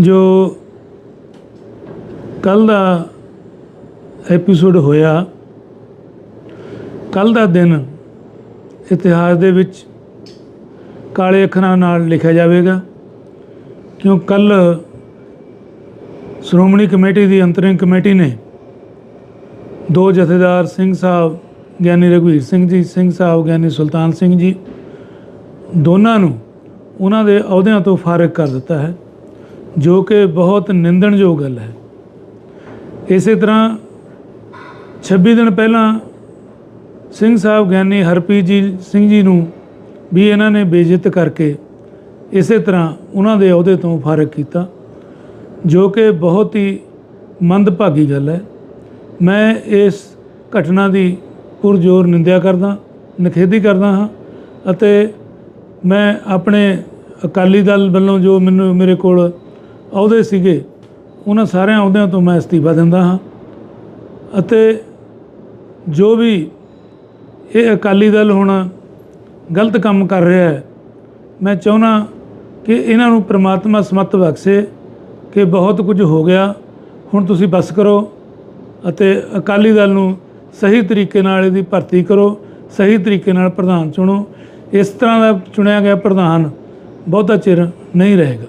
ਜੋ ਕੱਲ ਦਾ ਐਪੀਸੋਡ ਹੋਇਆ ਕੱਲ ਦਾ ਦਿਨ ਇਤਿਹਾਸ ਦੇ ਵਿੱਚ ਕਾਲੇ ਅੱਖਰਾਂ ਨਾਲ ਲਿਖਿਆ ਜਾਵੇਗਾ, ਕਿਉਂ ਕੱਲ ਸ਼੍ਰੋਮਣੀ ਕਮੇਟੀ ਦੀ ਅੰਤਰਿੰਗ ਕਮੇਟੀ ਨੇ ਦੋ ਜਥੇਦਾਰ ਸਿੰਘ ਸਾਹਿਬ, ਗਿਆਨੀ ਰਘਵੀਰ ਸਿੰਘ ਜੀ, ਸਿੰਘ ਸਾਹਿਬ, ਗਿਆਨੀ ਸੁਲਤਾਨ ਸਿੰਘ ਜੀ, ਦੋਨਾਂ ਨੂੰ ਉਹਨਾਂ ਦੇ ਅਹੁਦਿਆਂ ਤੋਂ ਫਾਰਗ ਕਰ ਦਿੱਤਾ ਹੈ। ਜੋ ਕਿ ਬਹੁਤ ਨਿੰਦਣਯੋਗ ਗੱਲ ਹੈ। ਇਸੇ ਤਰ੍ਹਾਂ 26 ਦਿਨ ਪਹਿਲਾਂ ਸਿੰਘ ਸਾਹਿਬ ਗਿਆਨੀ ਹਰਪ੍ਰੀਤ ਜੀ, ਸਿੰਘ ਜੀ ਨੂੰ ਵੀ ਇਹਨਾਂ ਨੇ ਬੇਇੱਜ਼ਤ ਕਰਕੇ ਇਸੇ ਤਰ੍ਹਾਂ ਉਹਨਾਂ ਦੇ ਅਹੁਦੇ ਤੋਂ ਫਾਰਗ ਕੀਤਾ, ਜੋ ਕਿ ਬਹੁਤ ਹੀ ਮੰਦਭਾਗੀ ਗੱਲ ਹੈ। ਮੈਂ ਇਸ ਘਟਨਾ ਦੀ ਪੁਰਜ਼ੋਰ ਨਿੰਦਿਆ ਕਰਦਾ, ਨਿਖੇਧੀ ਕਰਦਾ ਹਾਂ ਅਤੇ ਮੈਂ ਆਪਣੇ ਅਕਾਲੀ ਦਲ ਵੱਲੋਂ ਜੋ ਮੈਨੂੰ ਮੇਰੇ ਕੋਲ ਅਹੁਦੇ ਸੀਗੇ, ਉਹਨਾਂ ਸਾਰਿਆਂ ਅਹੁਦਿਆਂ ਤੋਂ ਮੈਂ ਅਸਤੀਫਾ ਦਿੰਦਾ ਹਾਂ। ਅਤੇ ਜੋ ਵੀ ਇਹ ਅਕਾਲੀ ਦਲ ਹੁਣ ਗਲਤ ਕੰਮ ਕਰ ਰਿਹਾ ਹੈ, ਮੈਂ ਚਾਹੁੰਦਾ ਕਿ ਇਹਨਾਂ ਨੂੰ ਪ੍ਰਮਾਤਮਾ ਸਮਤ ਬਖਸ਼ੇ ਕਿ ਬਹੁਤ ਕੁਝ ਹੋ ਗਿਆ। ਹੁਣ ਤੁਸੀਂ ਬਸ ਕਰੋ ਅਤੇ ਅਕਾਲੀ ਦਲ ਨੂੰ ਸਹੀ ਤਰੀਕੇ ਨਾਲ ਇਹਦੀ ਭਰਤੀ ਕਰੋ, ਸਹੀ ਤਰੀਕੇ ਨਾਲ ਪ੍ਰਧਾਨ ਚੁਣੋ। ਇਸ ਤਰ੍ਹਾਂ ਦਾ ਚੁਣਿਆ ਗਿਆ ਪ੍ਰਧਾਨ ਬਹੁਤਾ ਚਿਰ ਨਹੀਂ ਰਹੇਗਾ।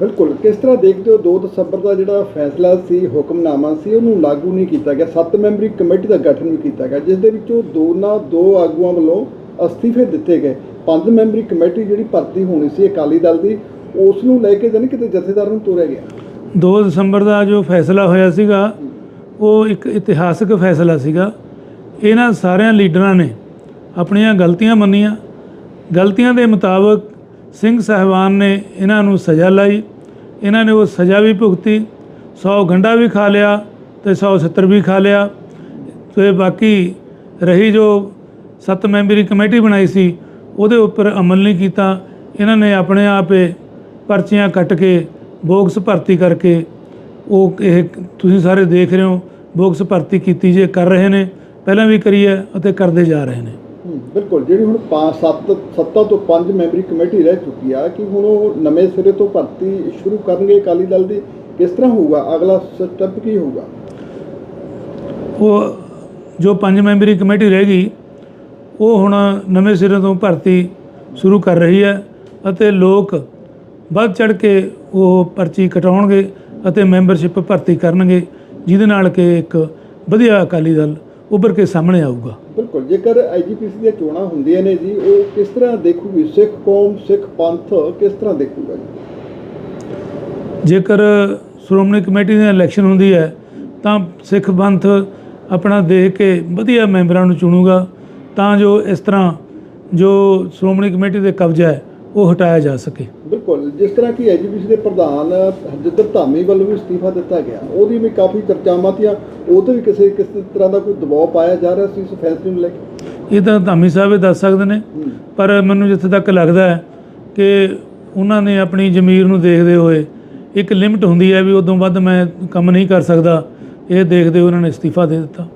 ਬਿਲਕੁਲ। ਕਿਸ ਤਰ੍ਹਾਂ ਦੇਖਦੇ ਹੋ 2 ਦਸੰਬਰ ਦਾ ਜਿਹੜਾ ਫੈਸਲਾ ਸੀ, ਹੁਕਮਨਾਮਾ ਸੀ, ਉਹਨੂੰ ਲਾਗੂ ਨਹੀਂ ਕੀਤਾ ਗਿਆ? ਸੱਤ ਮੈਂਬਰੀ ਕਮੇਟੀ ਦਾ ਗਠਨ ਵੀ ਕੀਤਾ ਗਿਆ, ਜਿਸ ਦੇ ਵਿੱਚੋਂ ਦੋਨਾਂ, ਦੋ ਆਗੂਆਂ ਵੱਲੋਂ ਅਸਤੀਫੇ ਦਿੱਤੇ ਗਏ। ਪੰਜ ਮੈਂਬਰੀ ਕਮੇਟੀ ਜਿਹੜੀ ਭਰਤੀ ਹੋਣੀ ਸੀ ਅਕਾਲੀ ਦਲ ਦੀ, ਉਸ ਨੂੰ ਲੈ ਕੇ ਜਾਨੀ ਕਿਤੇ ਜਥੇਦਾਰ ਨੂੰ ਤੋਰਿਆ ਗਿਆ? 2 ਦਸੰਬਰ ਦਾ ਜੋ ਫੈਸਲਾ ਹੋਇਆ ਸੀਗਾ, ਉਹ ਇੱਕ ਇਤਿਹਾਸਕ ਫੈਸਲਾ ਸੀਗਾ। ਇਹਨਾਂ ਸਾਰਿਆਂ ਲੀਡਰਾਂ ਨੇ ਆਪਣੀਆਂ ਗਲਤੀਆਂ ਮੰਨੀਆਂ। ਗਲਤੀਆਂ ਦੇ ਮੁਤਾਬਕ ਸਿੰਘ ਸਾਹਿਬਾਨ ਨੇ ਇਹਨਾਂ ਨੂੰ ਸਜ਼ਾ ਲਾਈ। ਇਹਨਾਂ ਨੇ ਉਹ ਸਜ਼ਾ ਵੀ ਭੁਗਤੀ 100 ਗੰਡਾ ਵੀ ਖਾ ਲਿਆ ਤੇ 170 ਵੀ ਖਾ ਲਿਆ। ਤੇ ਬਾਕੀ ਰਹੀ ਜੋ ਸੱਤ ਮੈਂਬਰੀ ਕਮੇਟੀ ਬਣਾਈ ਸੀ, ਉਹਦੇ ਉੱਪਰ ਅਮਲ ਨਹੀਂ ਕੀਤਾ। ਇਹਨਾਂ ਨੇ ਆਪਣੇ ਆਪੇ ਪਰਚੀਆਂ ਕੱਟ ਕੇ ਬੋਕਸ ਭਰਤੀ ਕਰਕੇ ਉਹ ਇਹ ਤੁਸੀਂ ਸਾਰੇ ਦੇਖ ਰਹੇ ਹੋ ਬੋਕਸ ਭਰਤੀ ਕੀਤੀ ਜੇ ਕਰ ਰਹੇ ਨੇ, ਪਹਿਲਾਂ ਵੀ ਕਰੀ ਹੈ ਅਤੇ ਕਰਦੇ ਜਾ ਰਹੇ ਨੇ। ਬਿਲਕੁਲ, ਜਿਹੜੀ ਹੁਣ 5 7 ਸੱਤਾਂ ਤੋਂ 5 ਮੈਂਬਰੀ ਕਮੇਟੀ ਰਹਿ ਚੁੱਕੀ ਆ ਕਿ ਹੁਣ ਉਹ ਨਵੇਂ ਸਿਰੇ ਤੋਂ ਭਰਤੀ ਸ਼ੁਰੂ ਕਰਨਗੇ ਅਕਾਲੀ ਦਲ ਦੀ, ਕਿਸ ਤਰ੍ਹਾਂ ਹੋਊਗਾ? ਅਗਲਾ ਸਟੈਪ ਕੀ ਹੋਊਗਾ? ਉਹ ਜੋ ਪੰਜ ਮੈਂਬਰੀ ਕਮੇਟੀ ਰਹਿ ਗਈ, ਉਹ ਹੁਣ ਨਵੇਂ ਸਿਰੇ ਤੋਂ ਭਰਤੀ ਸ਼ੁਰੂ ਕਰ ਰਹੀ ਹੈ ਅਤੇ ਲੋਕ ਵੱਧ ਚੜ ਕੇ ਉਹ ਪਰਚੀ ਕਟਾਉਣਗੇ ਅਤੇ ਮੈਂਬਰਸ਼ਿਪ ਭਰਤੀ ਕਰਨਗੇ, ਜਿਹਦੇ ਨਾਲ ਕਿ ਇੱਕ ਵਧੀਆ ਅਕਾਲੀ ਦਲ ਉੱਭਰ ਕੇ ਸਾਹਮਣੇ ਆਊਗਾ। ਬਿਲਕੁਲ ਜੇਕਰ ਆਈਜੀਪੀਸੀ ਦੀਆਂ ਚੋਣਾਂ ਹੁੰਦੀਆਂ ਨੇ ਜੀ ਉਹ ਕਿਸ ਤਰ੍ਹਾਂ ਦੇਖੂਗੀ? ਸਿੱਖ ਕੌਮ ਸਿੱਖ ਪੰਥ ਕਿਸ ਤਰ੍ਹਾਂ ਦੇਖੂਗਾ ਜੀ? ਜੇਕਰ ਸ਼੍ਰੋਮਣੀ ਕਮੇਟੀ ਦੀ ਇਲੈਕਸ਼ਨ ਹੁੰਦੀ ਹੈ ਤਾਂ ਸਿੱਖ ਪੰਥ ਆਪਣਾ ਦੇਖ ਕੇ ਵਧੀਆ ਮੈਂਬਰਾਂ ਨੂੰ ਚੁਣੂਗਾ। ਤਾਂ ਜੋ ਇਸ ਤਰ੍ਹਾਂ ਜੋ ਸ਼੍ਰੋਮਣੀ ਕਮੇਟੀ ਦੇ ਕਬਜ਼ਾ ਹੈ ਉਹ ਹਟਾਇਆ ਜਾ ਸਕੇ। ਬਿਲਕੁਲ ਜਿਸ ਤਰ੍ਹਾਂ ਕਿ ਆਈਜੀਪੀਸੀ ਦੇ ਪ੍ਰਧਾਨ ਹਰਜਿੰਦਰ ਧਾਮੀ ਵੱਲੋਂ ਵੀ ਅਸਤੀਫਾ ਦਿੱਤਾ ਗਿਆ। ਉਹਦੀ ਵੀ ਕਾਫੀ ਚਰਚਾਵਾਂ ਤੀਆਂ। ਉਹ ਤੇ ਵੀ ਕਿਸੇ ਕਿਸੇ ਤਰ੍ਹਾਂ ਦਾ ਕੋਈ ਦਬਾਅ ਪਾਇਆ ਜਾ ਰਿਹਾ ਸੀ ਇਸ ਫੈਸਲੇ ਨੂੰ ਲੈ ਕੇ? ਇਹ ਤਾਂ ਧਾਮੀ ਸਾਹਿਬ ਦੱਸ ਸਕਦੇ ਨੇ। ਪਰ ਮੈਨੂੰ ਜਿੱਥੇ ਤੱਕ ਲੱਗਦਾ ਹੈ ਕਿ ਉਹਨਾਂ ਨੇ ਆਪਣੀ ਜ਼ਮੀਰ ਨੂੰ ਦੇਖਦੇ ਹੋਏ ਇੱਕ ਲਿਮਟ ਹੁੰਦੀ ਹੈ ਵੀ ਉਦੋਂ ਵੱਧ ਮੈਂ ਕੰਮ ਨਹੀਂ ਕਰ ਸਕਦਾ। ਇਹ ਦੇਖਦੇ ਉਹਨਾਂ ਨੇ ਅਸਤੀਫਾ ਦੇ ਦਿੱਤਾ।